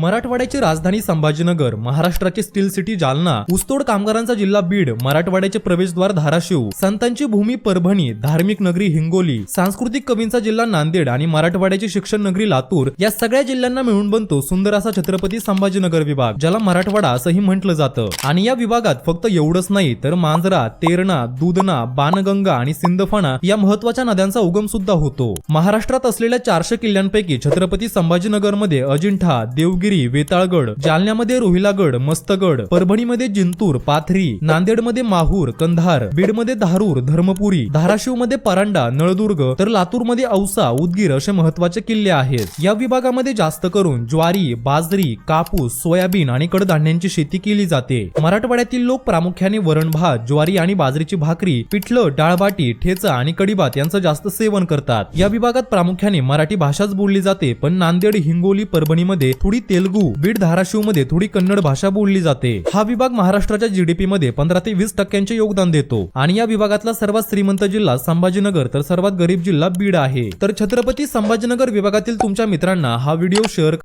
मराठवाड्याची राजधानी संभाजीनगर महाराष्ट्राची steel city Jalna ऊसतोड कामगारांचा जिल्हा बीड मराठवाड्याचे प्रवेशद्वार धाराशिव संतांची भूमी परभणी धार्मिक नगरी हिंगोली सांस्कृतिक कवींचा जिल्हा नांदेड आणि मराठवाड्याची शिक्षण नगरी लातूर या सगळ्या जिल्ह्यांना मिळून बनतो सुंदर असा छत्रपती संभाजीनगर विभाग ज्याला मराठवाडा असंही म्हटलं जातं. आणि या विभागात फक्त एवढंच नाही तर मांजरा तेरणा दुधना बाणगंगा आणि सिंदफणा या महत्त्वाच्या नद्यांचा उगम सुद्धा होतो. महाराष्ट्रात असलेल्या चारशे किल्ल्यांपैकी छत्रपती संभाजीनगरमध्ये अजिंठा देवगिरी वेताळगड जालन्यामध्ये रोहिलागड मस्तगड परभणीमध्ये जिंतूर पाथरी नांदेडमध्ये माहूर कंधार बीडमध्ये धारूर धर्मपुरी धाराशिवमध्ये परांडा नळदुर्ग तर लातूरमध्ये औसा उदगीर असे महत्त्वाचे किल्ले आहेत. या विभागामध्ये जास्त करून ज्वारी बाजरी कापूस सोयाबीन आणि कडधान्यांची शेती केली जाते. मराठवाड्यातील लोक प्रामुख्याने वरण भात ज्वारी आणि बाजरीची भाकरी पिठलं डाळबाटी ठेचा आणि कडिभात यांचं जास्त सेवन करतात. या विभागात प्रामुख्याने मराठी भाषाच बोलली जाते पण नांदेड हिंगोली परभणीमध्ये थोडी तेलगू बीड धाराशिवमध्ये थोडी कन्नड भाषा बोलली जाते. हा विभाग महाराष्ट्राच्या जीडीपी मध्ये पंधरा ते वीस टक्क्यांचे योगदान देतो. आणि या विभागातला सर्वात श्रीमंत जिल्हा संभाजीनगर तर सर्वात गरीब जिल्हा बीड आहे. तर छत्रपती संभाजीनगर विभागातील तुमच्या मित्रांना हा व्हिडिओ शेअर